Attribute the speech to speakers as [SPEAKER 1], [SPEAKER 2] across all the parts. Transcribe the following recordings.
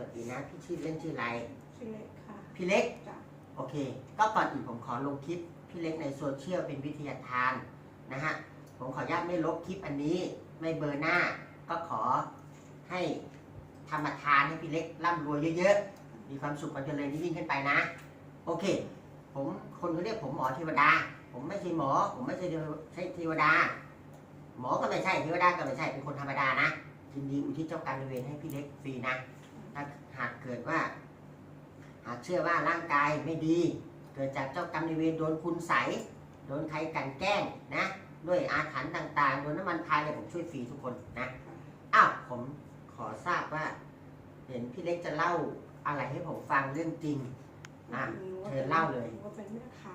[SPEAKER 1] วัสดีนะพี่ชื่อเล่นชื่ออะไร
[SPEAKER 2] ชื่อเล็กค่ะ
[SPEAKER 1] พี่เล็ก
[SPEAKER 2] จ้ะ
[SPEAKER 1] โอเค ก็ก่อนอื่นผมขอลงคลิปพี่เล็กในโซเชียลเป็นวิทยาทานนะฮะ ผมขออนุญาตไม่ลบคลิปอันนี้ ไม่เบอร์หน้า ก็ขอให้ทำมาทานให้พี่เล็กร่ำรวยเยอะๆ มีความสุขความเจริญยิ่งขึ้นไปนะ โอเค ผมคนเขาเรียกผมหมอเทวดา ผมไม่ใช่หมอ ผมไม่ใช่เทวใช่เทวดา หมอก็ไม่ใช่เทวดาก็ไม่ใช่เป็นคนธรรมดานะยินดีอุทิศเจ้ากรรมนายเวรให้พี่เล็กฟรีนะ ถ้าหากเกิดว่า หากเชื่อว่าร่างกายไม่ดี เกิดจากเจ้ากรรมนายเวรโดนคุณใสยโดนใครกลันแกล้งนะ ด้วยอาถรรพ์ต่างๆ โดนน้ำมันพายอะไรผมช่วยฟรีทุกคนนะอ้าวผมขอทราบว่า เห็นพี่เล็กจะเล่าอะไรให้ผมฟังเรื่องจริงอะ
[SPEAKER 2] หนู
[SPEAKER 1] เชิญเล่าเลย
[SPEAKER 2] หนูก็เป็นแม่ค้า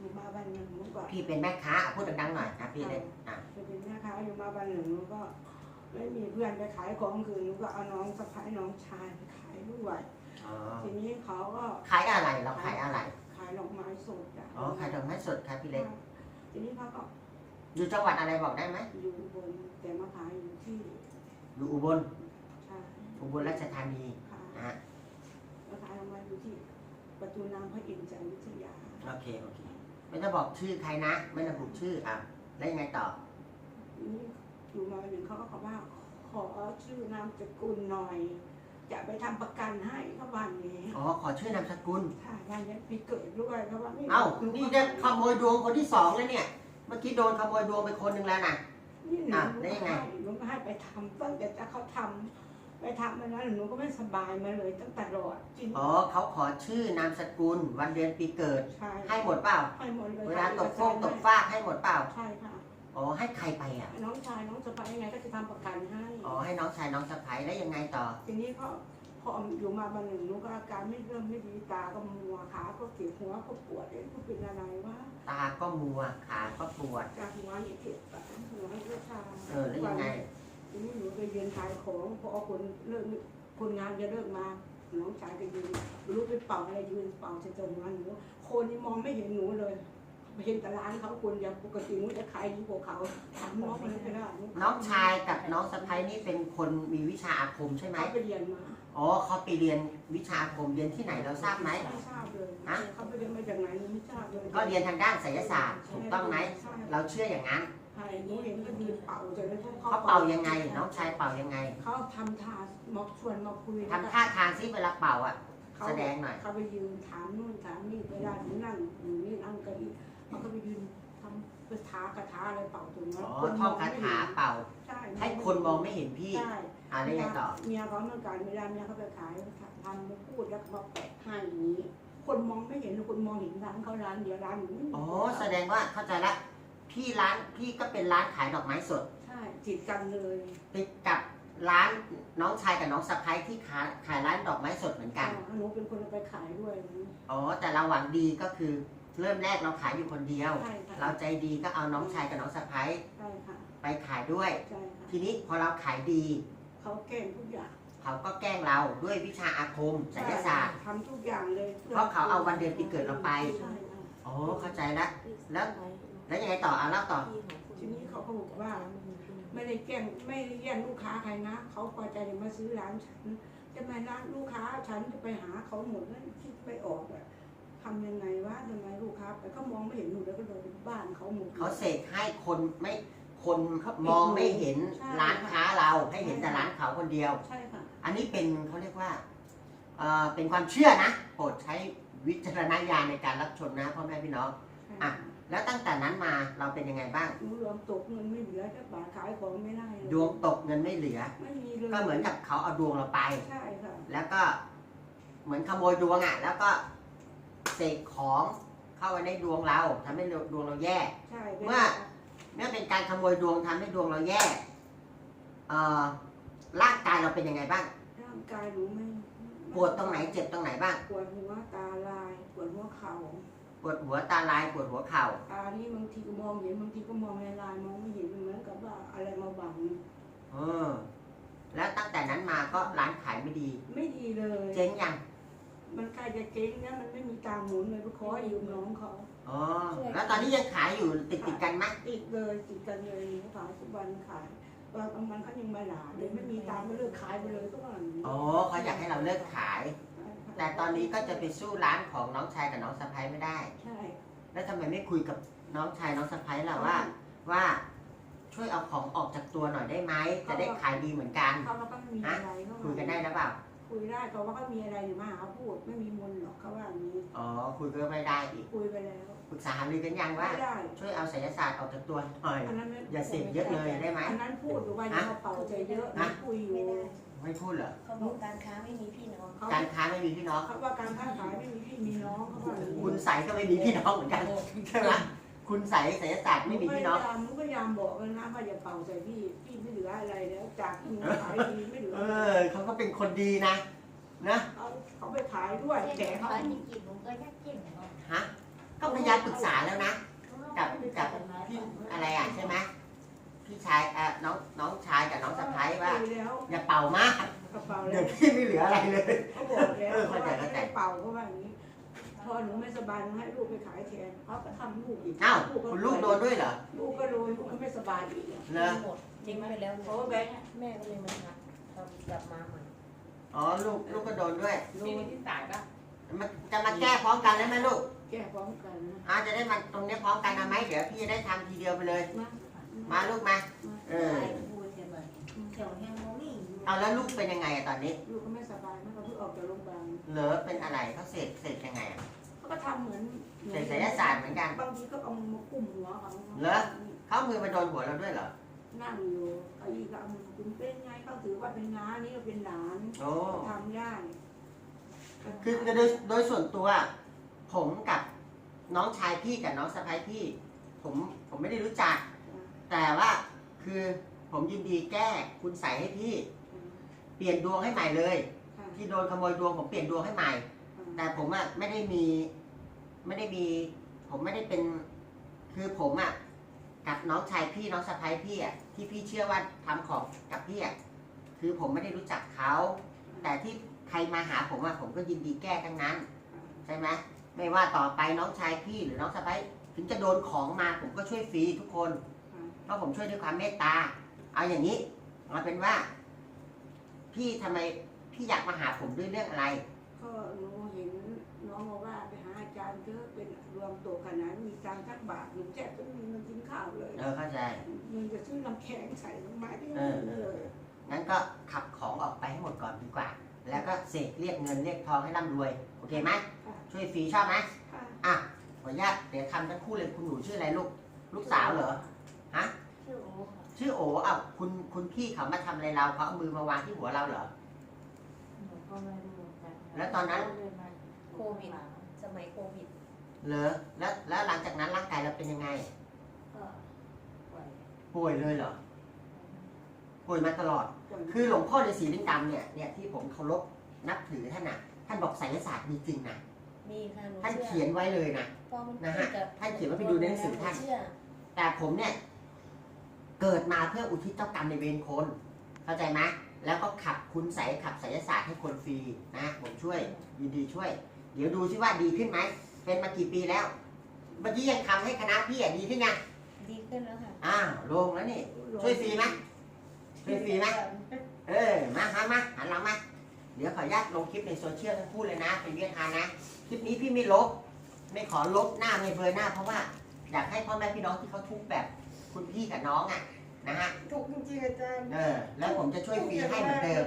[SPEAKER 2] อยู่มาบ้านหนึ่งหนูก็
[SPEAKER 1] พี่เป็นแม่ค้าอะพูดดังๆหน่อยนะพี่เล็กอะ
[SPEAKER 2] เป็นแม่ค้าอยู่มาบ้านหนึ่งหนูก็ ไม่มีเพื่อนไปขายของคืนหนูก็เอาน้องสะพ้ายน้องชายไปขายด้วย
[SPEAKER 1] อ๋อ
[SPEAKER 2] ทีนี้เขาก็
[SPEAKER 1] ขายอะไรเราขายอะไร
[SPEAKER 2] ขายดอกไม้สดจ้ะ
[SPEAKER 1] อ๋อขายดอกไม้สดครับพี่เล็ก
[SPEAKER 2] ทีนี้เขาก็
[SPEAKER 1] อยู่จังหวัดอะไรบอกได้ไหม
[SPEAKER 2] อยู่บนแต่มาขายอยู่ที่
[SPEAKER 1] อยู่อุบล
[SPEAKER 2] ใช่
[SPEAKER 1] อุบลราชธานี
[SPEAKER 2] ค่ะ
[SPEAKER 1] นะฮะ
[SPEAKER 2] มาขายดอกไม้อยู่ที่ ประตูน้ำพระอินทร์จันทร์วิทยา
[SPEAKER 1] โอเคโอเค ไม่ต้องบอกชื่อใครนะ ไม่ต้องบุกชื่ออะแล้วยังไงต่อ
[SPEAKER 2] ทีนี้ อยู่มาวันหนึ่งเขาก็บอกว่า ขอชื่อนามสกุลหน่อย จะไปทำประกันให้เขาวันนี้
[SPEAKER 1] อ๋อ ขอชื่อนามสกุล
[SPEAKER 2] ถ้าวันนี้ปีเกิดด้วยเขาว่าไม่
[SPEAKER 1] เอ้า
[SPEAKER 2] ห
[SPEAKER 1] นี่ได้ขโมยดวงคนที่สองแล้วเนี่ย เมื่อกี้โดนขโมยดวงไปคนหนึ่งแล้วนะ
[SPEAKER 2] นี่หนู
[SPEAKER 1] อะได้ยังไง
[SPEAKER 2] หนูก็ให้ไปทำตั้งแต่จะเขาทำไปทำมาแล้วหนูก็ไม่สบายมาเลยตั้งแต่รอดจริง
[SPEAKER 1] อ๋อเขาขอชื่อนามสกุลวันเดือนปีเกิด
[SPEAKER 2] ใช่
[SPEAKER 1] ให้หมดเปล่า
[SPEAKER 2] ให้หมดเลย
[SPEAKER 1] เวลาตกโฟกตกฟากให้หมดเปล่า
[SPEAKER 2] ใช่ค่ะ
[SPEAKER 1] อ๋อให้ใครไปอะ
[SPEAKER 2] น้องชายน้องสะใภ้ยังไงก็จะทำประกันให้
[SPEAKER 1] อ๋อให้น้องชายน้องสะใภ้แล้วยังไงต่อ
[SPEAKER 2] ทีนี้ก็พออยู่มาวันหนึ่งหนูก็อาการไม่เริ่มไม่ดีตาก็มัวขาก็เจ็บหัวก็ปวดเอ๊ะมันเป็นอะไรวะ
[SPEAKER 1] ตาก็มัวขาก็ปวด
[SPEAKER 2] จากหัวนี่เจ็บอะหัวนี่ก็ชา
[SPEAKER 1] เออแล้วยังไง
[SPEAKER 2] ทีนี้หนูไปยืนขายของพอคนเลิกคนงานจะเลิกมาน้องชายก็ยืนไม่รู้ไปเป่าอะไรยืนเป่าจะจนหัวหนูคนนี่มองไม่เห็นหนูเลย เห็นแต่ร้านเขาคนเดียวปกติหนูจะขายดีกว่าเขาถามน้องมันไม่ได้
[SPEAKER 1] น้องชายกับน้องสะใภ้นี่เป็นคนมีวิชาอาคมใช่ไหม
[SPEAKER 2] เขาไปเรียนมา
[SPEAKER 1] อ๋อเขาไปเรียนวิชาอาคมเรียนที่ไหนเราทราบไหม
[SPEAKER 2] ไม่ทราบเลย
[SPEAKER 1] ฮะ
[SPEAKER 2] เขาไปเรียนมาจากไหนหนูไม่ทราบเลย
[SPEAKER 1] ก็เรียนทางด้านไสยศาสตร์ถูกต้องไหม
[SPEAKER 2] ใช่
[SPEAKER 1] เราเชื่ออย่างนั้น
[SPEAKER 2] ใช่หนูเห็นก็ยืนเป่าจนเขา
[SPEAKER 1] เขาเป่ายังไง น้องชายเป่ายังไง
[SPEAKER 2] เขาทำท่ามาชวนมาคุย
[SPEAKER 1] ทำท่าทางซิเวลาเป่าอะ
[SPEAKER 2] เขา
[SPEAKER 1] แสดงหน่อย
[SPEAKER 2] เขาไปยืนถามนู่นถามนี่เวลาหนูนั่งอยู่นี่นั่งเกัน เขาก็ไปยืนทำคาถาคาถาอะไรเป่าตรงนั้น
[SPEAKER 1] อ๋อท่องคาถาเป่า
[SPEAKER 2] ใช่
[SPEAKER 1] ให้คนมองไม่เห็นพี่
[SPEAKER 2] ใช่
[SPEAKER 1] อ่าแล้วยังไงต่อ
[SPEAKER 2] เมียเขาเมื่อก่อนเวลาเมียเขาไปขายทำมาพูดแล้วก็มาแปะให้อย่างนี้ คนมองไม่เห็นคนมองเห็นร้านเขาร้านเดียวร้านหนูไม่มี
[SPEAKER 1] อ๋อ แสดงว่าเข้าใจละ พี่ร้านพี่ก็เป็นร้านขายดอกไม้สด
[SPEAKER 2] ใช่จิตกันเลย
[SPEAKER 1] ติดกับร้านน้องชายกับน้องสะใภ้ที่ขายขายร้านดอกไม้สดเหมือนกัน
[SPEAKER 2] หนูเป็นคนเอาไปขายด้วยนะ
[SPEAKER 1] อ๋อ แต่เราหวังดีก็คือ เริ่มแรกเราขายอยู่คนเดียว
[SPEAKER 2] ใช่ค่ะ
[SPEAKER 1] เราใจดีก็เอาน้องชายกับน้องสะใภ้
[SPEAKER 2] ใช่ค่ะ
[SPEAKER 1] ไปขายด้วย
[SPEAKER 2] ใช่ค่ะ
[SPEAKER 1] ทีนี้พอเราขายดี
[SPEAKER 2] เขาแกล้งทุกอย่าง
[SPEAKER 1] เขาก็แกล้งเราด้วยวิชาอาคมไสยศาสตร์
[SPEAKER 2] ทำทุกอย่างเลย
[SPEAKER 1] เพราะเขาเอาวันเดือนปีเกิดเราไป
[SPEAKER 2] ใช่ค่ะ
[SPEAKER 1] อ๋อเข้าใจละ แล้ว แล้วยังไงต่ออะเล่าต่อ
[SPEAKER 2] ทีนี้เขาก็บอกว่า ไม่ได้แกล้งไม่ได้แย่งลูกค้าใครนะ เขาพอใจจะมาซื้อร้านฉันจะมาร้านลูกค้าฉันจะไปหาเขาหมดแล้วคิดไม่ออกอะ ทำยังไงวะทำไมลูกค้าไปเขามองไม่เห็นหนูแล้วก็เดินไปบ้านเขาหมด
[SPEAKER 1] เขาเสกให้คนไม่คนมองไม่เห็นร้านค้าเราให้เห็นแต่ร้านเขาคนเดียว
[SPEAKER 2] ใช่ค่ะ
[SPEAKER 1] อันนี้เป็นเขาเรียกว่าเอ่อเป็นความเชื่อนะโปรดใช้วิจารณญาณในการรับชมนะพ่อแม่พี่น้องอะแล้วตั้งแต่นั้นมาเราเป็นยังไงบ้าง
[SPEAKER 2] หนูรวมตกเงินไม่เหลือจะบาทขายของไม่ได้เลย
[SPEAKER 1] ดวงตกเงินไม่เหลือ
[SPEAKER 2] ไม่มีเลย
[SPEAKER 1] ก็เหมือนกับเขาเอาดวงเราไป
[SPEAKER 2] ใช่ค่ะ
[SPEAKER 1] แล้วก็เหมือนขโมยดวงอะ แล้วก็ เสกของเข้าไปในดวงเราทำให้ดวงเราแย่
[SPEAKER 2] ใช่
[SPEAKER 1] เมื่อ เมื่อเป็นการขโมยดวงทำให้ดวงเราแย่เอ่อร่างกายเราเป็นยังไงบ้าง
[SPEAKER 2] ร่างกายหนูไม่
[SPEAKER 1] ปวดตรงไหนเจ็บตรงไหนบ้าง
[SPEAKER 2] ปวดหัวตาลาย ปวดหัวเข่า
[SPEAKER 1] ปวดหัวตาลายปวดหัวเข่า
[SPEAKER 2] ตานี่บางทีก็มองเห็นบางทีก็มองลายลายๆมองไม่เห็นเหมือนกับว่าอะไรมาบัง
[SPEAKER 1] เออ แล้วตั้งแต่นั้นมาก็ร้านขายไม่ดี
[SPEAKER 2] ไม่ดีเลย
[SPEAKER 1] เจ๊งยัง
[SPEAKER 2] มันใกล้จะเจ๊งเนี่ยมันไม่มีตังค์หมุนเลยไปขอยืมน้องเขา
[SPEAKER 1] อ๋อ แล้วตอนนี้ยังขายอยู่ติดติดๆกันไหม
[SPEAKER 2] ติดเลยติดกันเลยหนูขายทุกวันขายบางวันเขายังมาหลาเลยไม่มีตังค์ก็เลิกขายไปเลยก็ว่าอย่างนี้
[SPEAKER 1] อ๋อเขาอยากให้เราเลิกขาย แต่ตอนนี้ก็จะไปสู้ร้านของน้องชายกับน้องสะพ้ายไม่ได้
[SPEAKER 2] ใช่
[SPEAKER 1] แล้วทำไมไม่คุยกับน้องชายน้องสะพ้ายล่ะว่า ว่าช่วยเอาของออกจากตัวหน่อยได้ไหมจะได้ขายดีเหมือนกัน
[SPEAKER 2] เขาเราก็ไม่มีอะไรเขา
[SPEAKER 1] คุยกันได้นะเปล่า
[SPEAKER 2] คุยได้แต่ว่าเขามีอะไรอยู่มาหาพูดไม่มีมนต์หรอกเขาว่าอย่างนี้
[SPEAKER 1] อ๋อคุยก็ไม่ได้อีก
[SPEAKER 2] คุยไปแล้ว
[SPEAKER 1] ปรึกษาหารือกันยังว่า
[SPEAKER 2] ไม่ได้
[SPEAKER 1] ช่วยเอาไสยศาสตร์ออกจากตัวหน่อย
[SPEAKER 2] อันนั้นไม่
[SPEAKER 1] อย่าเสพเยอะเลยได้ไหม
[SPEAKER 2] อันนั้นพูดอยู่ว่าอย่ามาเป่าใจเยอะ
[SPEAKER 1] ฮะ
[SPEAKER 2] คุยอยู่
[SPEAKER 3] ไม่ได้
[SPEAKER 1] ไม่พูดเหรอ
[SPEAKER 3] เขาบอกการค้าไม่มีพี่น้อง
[SPEAKER 2] เขา
[SPEAKER 1] การค้าไม่มีพี่น้อง
[SPEAKER 2] เขาว่าการค้าขายไม่มีพี่มีน้องเขาว่าอย่างนี้
[SPEAKER 1] คุณใสก็ไม่มีพี่น้องเหมือนกันใช่ไหม คุณใสไสยศาสตร์ไม่มีพี่น้อง
[SPEAKER 2] หพยายามหนูพยายามบอกเลยนะว่าอย่าเป่าใจพี่พี่ไม่เหลืออะไรแล้วจากที่หนูขายดีไม่เหลือ
[SPEAKER 1] เอ
[SPEAKER 2] อะไร
[SPEAKER 1] อเขาก็เป็นคนดีนะ นะ
[SPEAKER 2] เขาเขาไปขายด้วย
[SPEAKER 3] แต่
[SPEAKER 2] แต่
[SPEAKER 3] เขา
[SPEAKER 2] เขา
[SPEAKER 3] มีกินผมก็ยักกินเนาะ
[SPEAKER 1] ฮะก็พยายามปรึกษาแล้วนะกับกับพี่อะไรอะใช่ไหมพี่ชายเอ่อน้องน้องชายกับน้องสะพ้ายว่า
[SPEAKER 2] คุยแล้ว
[SPEAKER 1] อย่าเป่ามาก
[SPEAKER 2] กระเป๋าแล้
[SPEAKER 1] เดี๋ยว
[SPEAKER 2] ว
[SPEAKER 1] พี่ไม่เหลืออะไรเลย
[SPEAKER 2] เขาบอกแล้ว
[SPEAKER 1] เออเข้าใจเข้าใจ
[SPEAKER 2] ไม่ได้เป่าเขาว่าอย่างนี้ พอหนูไม่สบายหนูให้ลูกไปขายแทนเขาก็ทำลูกอีก
[SPEAKER 1] อ้าว
[SPEAKER 2] ก็
[SPEAKER 1] คุณลูกโดนด้วยเหรอ
[SPEAKER 2] ลูกก็โดนลูกก็ไม่สบายอีก
[SPEAKER 1] เหรอ
[SPEAKER 3] หมดทิ้งไปแล้ว
[SPEAKER 2] เพราะว่าแบงค์
[SPEAKER 3] แม่ก็เลยมาทักตอนกลับมาใหม่
[SPEAKER 1] อ๋อ ลูกลูกก็โดนด้วย
[SPEAKER 2] โด
[SPEAKER 4] พี่
[SPEAKER 2] น
[SPEAKER 4] นิติศาสตร์ปะ
[SPEAKER 1] มันจะมาแก้พร้อมกันได้ไหมลูก
[SPEAKER 2] แก้พร้อมกันนะ
[SPEAKER 1] อาจะได้มาตรงนี้พร้อมกันนะไหมเดี๋ยวพี่จะได้ทำทีเดียวไปเลย
[SPEAKER 2] มา
[SPEAKER 1] มาลูกมา เออ
[SPEAKER 3] พูดใช่ไหมแถวแห้งโมมี่
[SPEAKER 1] เอาแล้วลูกเป็นยังไงอะตอนนี้
[SPEAKER 2] ลูกก็ไม่สบาย
[SPEAKER 1] เหรอเป็นอะไรเขาเสกเสกยังไงอะ
[SPEAKER 2] เขาก็ทำเหมือน
[SPEAKER 1] เสกไสยศาสตร์เหมือนกัน
[SPEAKER 2] บางทีก็เอามากุมหัวเขา
[SPEAKER 1] เหรอ เขาเอามือมาโดนหัวเราด้วยเหรอ
[SPEAKER 2] นั่งอยู่เขาอีกก็เอามือกุมเป็นไงเขาถือว่าเป็นน้านี่ก็เป็นหลาน
[SPEAKER 1] โอ้
[SPEAKER 2] ทำได้
[SPEAKER 1] คือโดยโดยส่วนตัว ผมกับน้องชายพี่กับน้องสะพ้ายพี่ ผมผมไม่ได้รู้จัก แต่ว่าคือผมยินดีแก้คุณใส่ให้พี่ เปลี่ยนดวงให้ใหม่เลย
[SPEAKER 2] ค่ะ
[SPEAKER 1] ที่โดนขโมยดวงผมเปลี่ยนดวงให้ใหม่ แต่ผมอะไม่ได้มี ไม่ได้มี ผมไม่ได้เป็น คือผมอะกับน้องชายพี่น้องสะพ้ายพี่อะที่พี่เชื่อว่าทำของกับพี่อะคือผมไม่ได้รู้จักเขา แต่ที่ใครมาหาผมอะผมก็ยินดีแก้ทั้งนั้น ใช่ไหมไม่ว่าต่อไปน้องชายพี่หรือน้องสะพ้ายถึงจะโดนของมาผมก็ช่วยฟรีทุกคน เพราะผมช่วยด้วยความเมตตา เอาอย่างนี้เอาเป็นว่า พี่ทำไม พี่อยากมาหาผมด้วยเรื่องอะไร
[SPEAKER 2] ก็หนูเห็นน้องบอกว่าไปหาอาจารย์เถอะเป็นรวมตัวขนาดมีตังค์สักบาทหนูแจกก็มีเงินกินข้าวเลย
[SPEAKER 1] เออเข้าใจ
[SPEAKER 2] เงินจะซื้อน้ำแข็งใส่ลงมาที่
[SPEAKER 1] เอ
[SPEAKER 2] นี่
[SPEAKER 1] อเอ
[SPEAKER 2] เล
[SPEAKER 1] อย งั้นก็ขับของออกไปให้หมดก่อนดีกว่า แล้วก็เสกเรียกเงินเรียกทองให้ร่ำรวย โอเคไหม
[SPEAKER 2] ค่ะ
[SPEAKER 1] ช่วยฟรีชอบไหม
[SPEAKER 2] ค่ะ
[SPEAKER 1] อะขออนุญาตเดี๋ยวทำทั้งคู่เลยคุณหนูชื่ออะไรลูก ลูกสาวเหรอ ฮะ
[SPEAKER 3] ชื่อโอ้ค่ะ
[SPEAKER 1] ชื่อโอ๋อะคุณคุณพี่เขามาทำอะไรเราเขาเอามือมาวางที่หัวเราเหรอ
[SPEAKER 3] หนู ก็ไม่รู้เหมือนกัน
[SPEAKER 1] แล้วตอนนั้น
[SPEAKER 3] โควิด สมัยโควิด
[SPEAKER 1] เหรอแล้วแล้วหลังจากนั้นร่างกายเราเป็นยังไง
[SPEAKER 3] ก็ป่วย
[SPEAKER 1] ป่วยเลยเหรอ ป่วยมาตลอด
[SPEAKER 2] ก่อน
[SPEAKER 1] คือหลวงพ่อฤาษีลิงดำเนี่ยเนี่ยที่ผมเคารพนับถือท่านน่ะ ท่านบอกไสยศาสตร์มีจริงนะ
[SPEAKER 3] มีค่ะหนู
[SPEAKER 1] ท่าน
[SPEAKER 3] เชื่อ
[SPEAKER 1] เขียนไว้เลยนะ
[SPEAKER 3] พอมัน
[SPEAKER 1] นะฮะ
[SPEAKER 3] กับ
[SPEAKER 1] ท่านเขียนไว้ไปดูในหนังสือท่าน
[SPEAKER 3] เชื่อ
[SPEAKER 1] แต่ผมเนี่ย เกิดมาเพื่ออุทิศเจ้ากรรมในเวรคน เข้าใจไหม แล้วก็ขับคุณใสยขับไสยศาสตร์ให้คนฟรีนะผมช่วยยินดีช่วย เดี๋ยวดูซิว่าดีขึ้นไหมเป็นมากี่ปีแล้วเมื่อกี้ยังทำให้คณะพี่อะดีขึ้นยัง
[SPEAKER 3] ดีขึ้นแล้วค่ะ
[SPEAKER 1] อ้าวลงแล้วนี่ ช่วยฟรีไหมช่วยฟรีไหมเออมามามาหันหลังมาเดี๋ยวขออนุญาตลงคลิปในโซเชียลทั้งคู่เลยนะ เป็นเวียดทานนะคลิปนี้พี่ไม่ลบ ไม่ขอลบหน้าไม่เบลอหน้า เพราะว่าอยากให้พ่อแม่พี่น้องที่เขาทุกข์แบบคุณพี่กับน้องอะ นะฮะ
[SPEAKER 4] ถูกจริงๆอาจารย์
[SPEAKER 1] เออแล้วผมจะช่วยฟรีให้เหมือนเดิม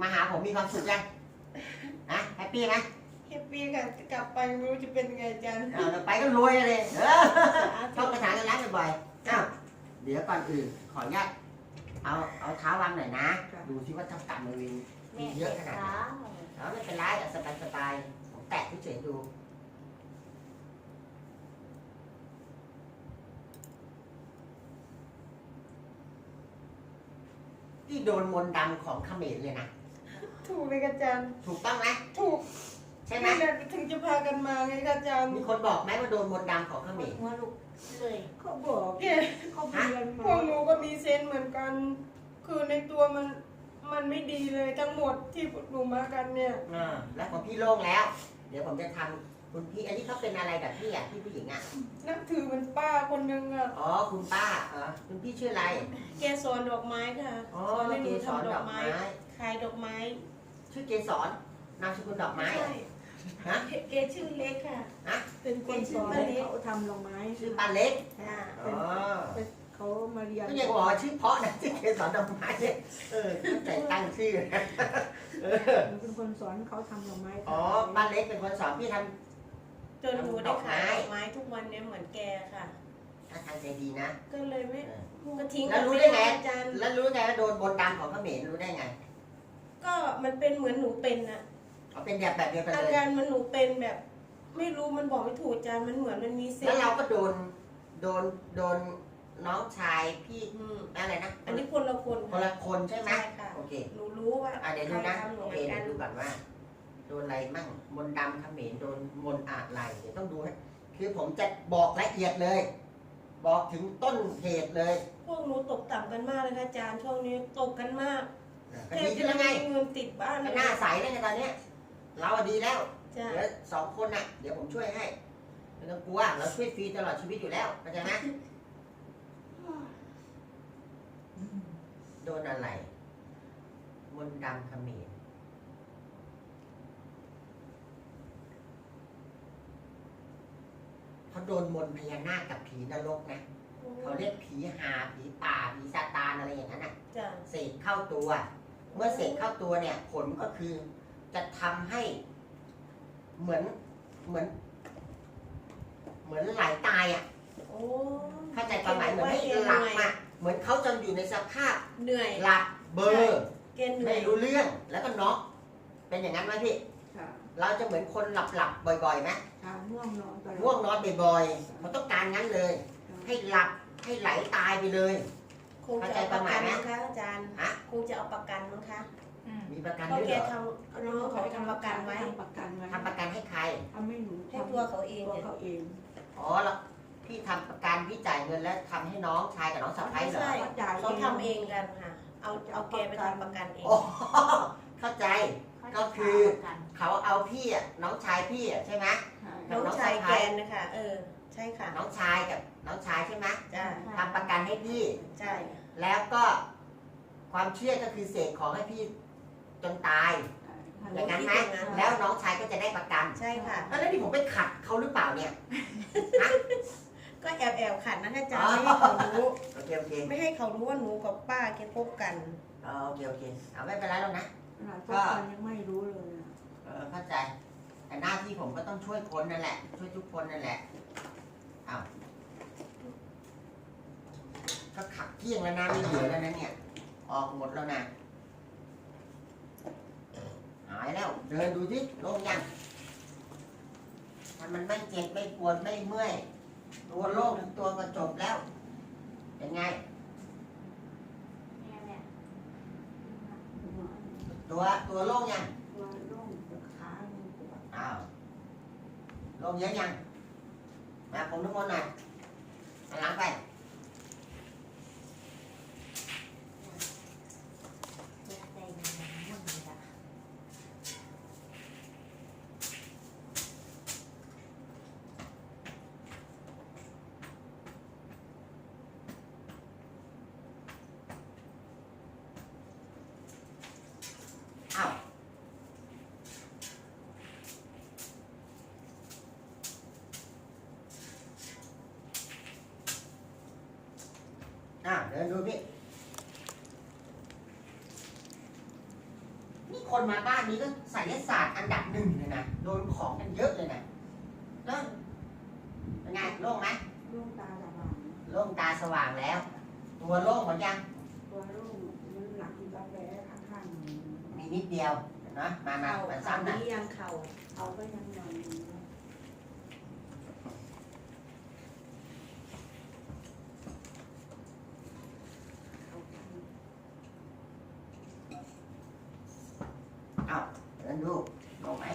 [SPEAKER 1] มาหาผมมีความสุขยังนะแฮปปี้ไหม
[SPEAKER 4] แฮปปี้ค่ะกลับไปไม่รู้จะเป็นไงอาจารย์
[SPEAKER 1] เอาไปก็รวยเลยเออชอบกระถางกันร้านบ่อยๆอ้าวเดี๋ยวก่อนอื่นขออนุญาตเอาเอาเท้าวางหน่อยนะ ดูที่ว่าเจ้ากรรมในายเวร
[SPEAKER 3] แม่
[SPEAKER 1] เยอะขนาดไหน
[SPEAKER 3] ขา
[SPEAKER 1] เอาไม่เป็นไรเอาสบายสบายๆผมแตะเฉยๆดู ที่โดนมนต์ดำของเขมรเลยนะ
[SPEAKER 4] ถูกเลยอาจารย์
[SPEAKER 1] ถูกต้องไหม
[SPEAKER 4] ถูก
[SPEAKER 1] ใช่ไหม
[SPEAKER 4] นี่แหละถึงจะพากันมาไงคะอาจารย์
[SPEAKER 1] มีคนบอกไหมว่าโดนมนต์ดำของเขมร
[SPEAKER 3] หัวลูกเลย
[SPEAKER 2] เขาบอก
[SPEAKER 4] แก
[SPEAKER 2] เขาเรียน
[SPEAKER 4] พ
[SPEAKER 2] มาว
[SPEAKER 4] กหนูก็มีเซนส์เหมือนกัน คือในตัวมันมันไม่ดีเลยทั้งหมดที่หนูมากันเนี่ย
[SPEAKER 1] อ่าแล้วของพี่โล่งแล้ว เดี๋ยวผมจะทำ คุณพี่อันนี้เขาเป็นอะไรกับพี่อะพี่ผู้หญิงอะ
[SPEAKER 4] นับถือเหมันป้าคนนึงอะ
[SPEAKER 1] อ๋อคุณป้าเออคุณพี่ชื่ออะไร
[SPEAKER 4] แกสอนดอกไม้ค่ะ
[SPEAKER 1] อ๋อ
[SPEAKER 4] สอนให้ห
[SPEAKER 1] เก
[SPEAKER 4] นู
[SPEAKER 1] สร
[SPEAKER 4] ทำด
[SPEAKER 1] ด
[SPEAKER 4] อ
[SPEAKER 1] อกก
[SPEAKER 4] ไม้
[SPEAKER 1] ไม้
[SPEAKER 4] ขายดอกไม้
[SPEAKER 1] ชื่อเกสรนามสกุลดอกไม้
[SPEAKER 4] ใช่
[SPEAKER 1] ฮะ
[SPEAKER 4] แกชื่อเล็กค่ะ
[SPEAKER 1] ฮะ
[SPEAKER 2] เป็นคนสอนให้เขาทำดอกไม้
[SPEAKER 1] ชื่อป้าเล็ก
[SPEAKER 4] อ่า
[SPEAKER 1] อ๋อ
[SPEAKER 2] เขามาเรียน
[SPEAKER 1] ก็ยังบอกว่าชื่อเพราะนะชื่อเกสรดอกไม้เนี่ยเออตั้งใจตั้งชื่อนะเออ
[SPEAKER 2] หนูเป็นคนสอนเขาทำดอกไม้
[SPEAKER 1] อ๋อป้าเล็กเป็นคนสอนพี่ท
[SPEAKER 4] จนหนูได้ขายดอกไม้ทุกวันเนี้ยเหมือนแกค่ะำ
[SPEAKER 1] ท่าทางใจดีนะ
[SPEAKER 4] ก็เลยไม่
[SPEAKER 1] เออ
[SPEAKER 4] ก็ทิ้ง
[SPEAKER 1] แล้วรู้ได้ไง
[SPEAKER 4] อาจารย์
[SPEAKER 1] แล้วรู้ไงว่าโดนบนต์ดำของเขมรรู้ได้ไง
[SPEAKER 4] ก็มันเป็นเหมือนหนูเป็นอะ
[SPEAKER 1] เขาเป็นแบบแบบเดียวกัน
[SPEAKER 4] อา
[SPEAKER 1] เลย
[SPEAKER 4] การมันหนูเป็นแบบ ไม่รู้มันบอกไม่ถูกอาจารย์มันเหมือนมันมีเซล
[SPEAKER 1] แล้ว
[SPEAKER 4] ล์
[SPEAKER 1] เราก็โดนโดนโดนน้องชายพี่
[SPEAKER 4] อืม
[SPEAKER 1] อะไรนะ
[SPEAKER 4] อันนี้คนละคน
[SPEAKER 1] คนละคนใช่ไหม
[SPEAKER 4] ใช่ค่ะ
[SPEAKER 1] โอเค
[SPEAKER 4] หนูรู้ว่า
[SPEAKER 1] อะเดี๋ยวดู
[SPEAKER 4] ใคร
[SPEAKER 1] นะ
[SPEAKER 4] ทำหนู
[SPEAKER 1] โอ
[SPEAKER 4] เห
[SPEAKER 1] เค
[SPEAKER 4] มือนกั
[SPEAKER 1] เดี๋ย
[SPEAKER 4] น
[SPEAKER 1] วดูก่อนว่า โดนอะไรมั่งมนต์ดำเขมรโดนมนต์อะไรเดี๋ยวต้องดูให้คือผมจะบอกละเอียดเลย บอกถึงต้นเหตุเลย
[SPEAKER 4] พวกหนูตกต่ำกันมากเลยค่ะอาจารย์ช่วงนี้ตกกันมาก
[SPEAKER 1] ก็ดีขึ้นแล้วไง
[SPEAKER 4] เงินติดบ้าน
[SPEAKER 1] ก็หน้าใสแล้วไงตอนเนี้ย เราอะดีแล้ว
[SPEAKER 4] จ้ะ
[SPEAKER 1] เดี๋ยวสองคนน่ะ เดี๋ยวผมช่วยให้ไม่ต้องกลัวเราช่วยฟรีตลอดชีวิตอยู่แล้วเข้าใจไหมโดนอะไรมนต์ดำเขมรเขา โดนมนต์พญานาคกับผีนรกนะเขาเรียกผีหาผีป่าผีซาตานอะไรอย่างนั้นน่ะ
[SPEAKER 4] จ้ะ
[SPEAKER 1] เสกเข้าตัว เมื่อเสกเข้าตัวเนี่ย ผลก็คือจะทำให้เหมือนเหมือน เหมือนไหลตายอะ
[SPEAKER 4] โอ้
[SPEAKER 1] เข้าใจความหมายเหมือนไม่หลับอะเหมือนเขาจะอยู่ในสภาพ
[SPEAKER 4] เหนื่อย
[SPEAKER 1] หลับเบลอร์
[SPEAKER 4] แกเหนื่อ
[SPEAKER 1] ไม่
[SPEAKER 4] ย
[SPEAKER 1] รู้เรื่องแล้วก็น็อกเป็นอย่างนั้นไหมพี่
[SPEAKER 2] ค่ะ
[SPEAKER 1] เราจะเหมือนคนหลับหลับๆบ่อยๆไหม
[SPEAKER 2] ค่ะง่วงนอนตลอด
[SPEAKER 1] ง่วงนอนบ่อยๆเขาต้องการงั้นเลย ให้หลับให้ไหลตายไปเลย
[SPEAKER 4] คงจะเอาประกันมั้งคะอาจารย์
[SPEAKER 1] ฮะ
[SPEAKER 4] คงจะเอาประกันมั้งคะ
[SPEAKER 1] มีประกัน
[SPEAKER 4] เพราะ
[SPEAKER 1] ด้วย
[SPEAKER 4] แก
[SPEAKER 1] เหรอ
[SPEAKER 4] ทำน้องเขาทำประกันไว้
[SPEAKER 2] ทำประกันไว้
[SPEAKER 1] ทำประกันให้ใคร
[SPEAKER 2] ทำให้หนู
[SPEAKER 4] ให้ตัวเขาเอง
[SPEAKER 2] ตัว
[SPEAKER 4] เนี่ย
[SPEAKER 2] เขาเอง
[SPEAKER 1] อ๋อแล้วพี่ทำประกันพี่จ่ายเงินแล้วทำให้น้องชายกับน้องสะใภ้เหรอ
[SPEAKER 4] ใช่
[SPEAKER 2] เขาจ่าย
[SPEAKER 4] เขาทำเองกันค่ะ เอาเอาแกไปทำประกันเอง
[SPEAKER 1] โอ้ เข้าใจ ก็คือเขาเอาพี่อะน้องชายพี่อะใช่ไหม
[SPEAKER 4] น้องชายแกนนะคะ เออ ใช่ค่ะ
[SPEAKER 1] น้องชายกับน้องชายใช่ไหม
[SPEAKER 4] จ้า
[SPEAKER 1] ทำประกันให้พี่
[SPEAKER 4] ใช่
[SPEAKER 1] แล้วก็ความเชื่อก็คือเสกของให้พี่จนตาย อย่างนั้นไหมแล้วน้องชายก็จะได้ประกัน
[SPEAKER 4] ใช่ค่ะ
[SPEAKER 1] แล้วนี่ผมไปขัดเขาหรือเปล่าเนี่ยฮะ
[SPEAKER 4] ก็แอบแอบๆขัดนะอาจารย์ไม่ให้เขารู้
[SPEAKER 1] โอเคโอเค
[SPEAKER 4] ไม่ให้เขารู้ว่าหนูกับป้าแกพบกัน
[SPEAKER 1] เออโอเคโอเค เอาไม่เป็นไรหรอกนะ
[SPEAKER 2] ข นาดพวกคนยังไม่รู้เลยอะ
[SPEAKER 1] เออเข้าใจ แต่หน้าที่ผมก็ต้องช่วยคนนั่นแหละ ช่วยทุกคนนั่นแหละอ้าวก็ขับเกลี้ยงแล้วนะไม่เหลือแล้วนะเนี่ย ออกหมดแล้วนะหายแล้ว เดินดูสิโล่งยังถ้ามันไม่เจ็บไม่ปวดไม่เมื่อย ตัวโล่งทั้งตัวก็จบแล้วเป็นไง ตัวตัวโล่งยัง
[SPEAKER 2] ตัวโล่งตัวขามันปวด
[SPEAKER 1] อ้าวลงเยอะยังมาผมทุกคนหน่อยหันหลังไป อ้าว อ้าว เดินดูพี่ นี่คนมาบ้านนี้ก็ไสยศาสตร์อันดับหนึ่งเลยนะ โดนของกันเยอะเลยนะแล้วเป็นไงโล่งไหม
[SPEAKER 2] โล่งตาสว่าง
[SPEAKER 1] โล่งตาสว่างแล้ว ตัวโล่งหมดยัง
[SPEAKER 2] ตัวโล่งมันหลักอยู่รับแร้ข้างๆ
[SPEAKER 1] มีนิดเดียวนะมามา
[SPEAKER 4] เข่า
[SPEAKER 1] มา
[SPEAKER 4] เข่า
[SPEAKER 1] ซ้ำหน่อย
[SPEAKER 4] นี้ยังเข่า
[SPEAKER 2] เอาก็ยังนอนอยู่นะ
[SPEAKER 1] อ้าวเดินดูโล่งไหม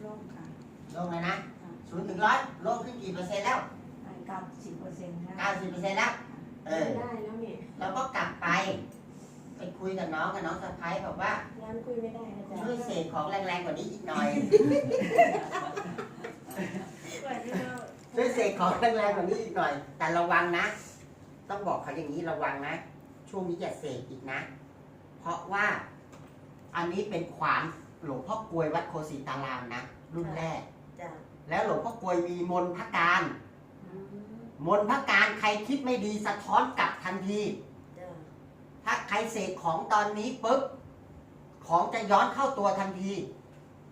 [SPEAKER 2] โล่งค่ะ
[SPEAKER 1] โล่งเลยนะศูนย์ถึงร้อยโล่งขึ้นกี่เปอร์เซ็นต์แล้ว
[SPEAKER 2] เก้าสิบเปอร์เซ็นต์นะ
[SPEAKER 1] เก้าสิบเปอร์เซ็นต์แล้ว เออ
[SPEAKER 4] ได้แล้วเนี่ย
[SPEAKER 1] เราก็กลับไป ไปคุยกับน้องกับน้องสะพ้ายบอกว่า
[SPEAKER 3] งานคุยไม่ได้นะจ๊ะ
[SPEAKER 1] ช่วยเสกของแรงๆกว่านี้อีกหน่อย
[SPEAKER 3] ก่อนที่เรา
[SPEAKER 1] ช่วยเสกของแรงๆกว่านี้อีกหน่อย แต่ระวังนะ ต้องบอกเขาอย่างนี้ระวังนะ ช่วงนี้อย่าเสกอีกนะ เพราะว่าอันนี้เป็นขวานหลวงพ่อกลวยวัดโคสีตารามนะรุ่นแรก
[SPEAKER 3] จ้ะ
[SPEAKER 1] แล้วหลวงพ่อกลวยมีมนต์พระการ
[SPEAKER 3] อืม
[SPEAKER 1] มนต์พระการใครคิดไม่ดีสะท้อนกลับทันที
[SPEAKER 3] จ้ะ
[SPEAKER 1] ถ้าใครเสกของตอนนี้ปุ๊บของจะย้อนเข้าตัวทันที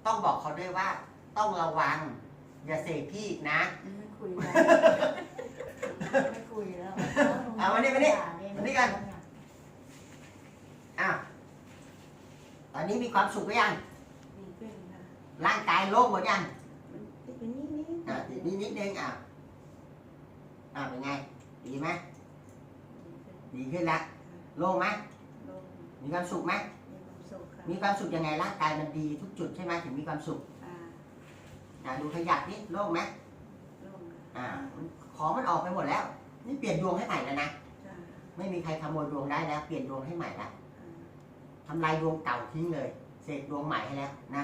[SPEAKER 1] ต้องบอกเขาด้วยว่า ต้องระวัง อย่าเสกพี่อีกนะ
[SPEAKER 3] ไม่คุยแล้ว ไม่คุยแล้ว
[SPEAKER 1] เอามานี่มานี่มานี่กัน อ้าวตอนนี้มีความสุขหรือยัง
[SPEAKER 2] ดีขึ้นนะ
[SPEAKER 1] ร่างกายโล่งหมดยัง
[SPEAKER 2] มันติดเป็นนี่นี่
[SPEAKER 1] อ่านิดนิดนึงอะอ่าเป็นไง ดีไหมดีขึ้นแล้วโล่งไหม
[SPEAKER 3] ลง
[SPEAKER 1] มีความสุขไหม
[SPEAKER 3] มีความสุขค่ะ
[SPEAKER 1] มีความสุขยังไงร่างกายมันดีทุกจุดใช่ไหมถึงมีความสุข
[SPEAKER 2] อ่า
[SPEAKER 1] อ่าดูขยับนี่โล่งไหม
[SPEAKER 2] ลง
[SPEAKER 1] อ่า ของมันออกไปหมดแล้ว นี่เปลี่ยนดวงให้ใหม่แล้วนะ
[SPEAKER 2] จ้า
[SPEAKER 1] ไม่มีใครขโมยดวงได้แล้ว เปลี่ยนดวงให้ใหม่แล้ว
[SPEAKER 2] อ่า
[SPEAKER 1] ทำลายดวงเก่าทิ้งเลย เสกดวงใหม่ให้แล้วนะ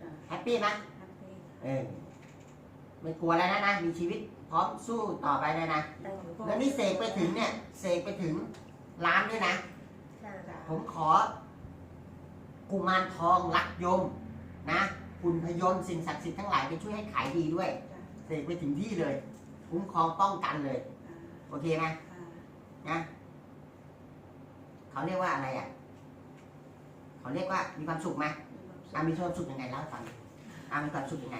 [SPEAKER 2] จ้า
[SPEAKER 1] แฮปปี้ไหม
[SPEAKER 2] แฮปปี้
[SPEAKER 1] เออไม่กลัวแล้วนะนะมีชีวิตพร้อมสู้ต่อไปเลยนะ
[SPEAKER 3] ได้อยู่
[SPEAKER 1] แล้วนี่เสกไปถึงเนี่ยเสกไปถึงร้านด้วยนะ
[SPEAKER 3] จ้ะ
[SPEAKER 2] จ้า
[SPEAKER 1] ผมขอ กุมารทองรักยมนะ คุณพยนต์สิ่งศักดิ์สิทธิ์ทั้งหลายไปช่วยให้ขายดีด้วย
[SPEAKER 2] จ้า
[SPEAKER 1] เสกไปถึงที่เลย คุ้มครองป้องกันเลย
[SPEAKER 2] อ่า
[SPEAKER 1] โอเคไหม
[SPEAKER 2] อ่า
[SPEAKER 1] นะเขาเรียกว่าอะไรอะ เขาเรียกว่ามีความสุขไหม
[SPEAKER 2] มีความสุข
[SPEAKER 1] อะมีความสุขยังไงเล่าให้ฟังดิอะมีความสุขยังไง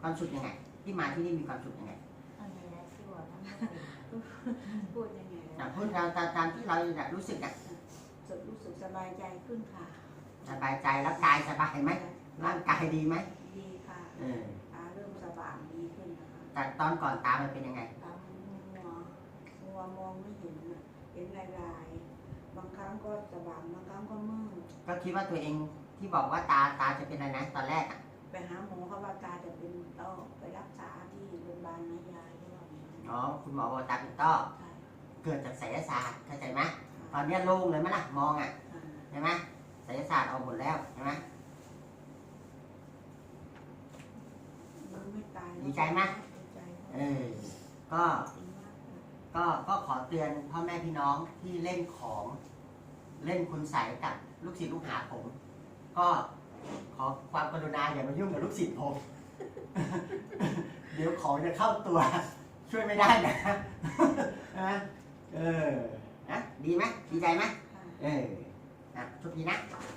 [SPEAKER 1] ความสุขยังไง ที่มาที่นี่มีความสุขยังไง
[SPEAKER 3] อะไรนะที่บอกทั้งหมด
[SPEAKER 2] พูดยังไง
[SPEAKER 1] อะ
[SPEAKER 2] นะ
[SPEAKER 1] พูดเราตามตามที่เราน่ะรู้สึกอะ
[SPEAKER 2] สุดรู้สึกสบายใจขึ้นค่ะ
[SPEAKER 1] สบายใจแล้วกายสบายไหมร่างกายดีไหม
[SPEAKER 2] ดีค่ะ
[SPEAKER 1] เออ แต่ตอนก่อนตามันเป็นยังไง
[SPEAKER 2] ตามัวมัวมองไม่เห็นน่ะเห็นลายลายๆบางครั้งก็สว่างบางครั้งก็มืด
[SPEAKER 1] ก็คิดว่าตัวเองที่บอกว่าตาตาจะเป็นอะไรนะตอนแรกอะ
[SPEAKER 2] ไปหาหมอเขาว่าตาจะเป็นต้อไปรักษาที่โรงพยาบาลนายายที่ว่าอย่างนั้น
[SPEAKER 1] อ๋อคุณหมอบอกตาเป็นต้อ
[SPEAKER 2] ใช่
[SPEAKER 1] เกิดจากไสยศาสตร์เข้าใจไหมตอนเนี้ยโล่งเลยไหมล่ะมองอะ
[SPEAKER 2] อ่า
[SPEAKER 1] ใช่ไหมไสยศาสตร์ออกหมดแล้วใช่ไหม
[SPEAKER 2] ยังไม่ตาย
[SPEAKER 1] ดีใจไหม
[SPEAKER 2] ดีใจ
[SPEAKER 1] เออก็
[SPEAKER 2] ดีมากค่ะ
[SPEAKER 1] ก็ก็ขอเตือนพ่อแม่พี่น้องที่เล่นของเล่นคุณใสยกับลูกศิษย์ลูกหาผม ก็ขอความกรุณาอย่ามายุ่งกับลูกศิษย์ผม เดี๋ยวของจะเข้าตัว ช่วยไม่ได้นะนะเออนะดีไหมดีใจไหม
[SPEAKER 2] ค่ะ
[SPEAKER 1] เออนะโชคดีนะ
[SPEAKER 2] ค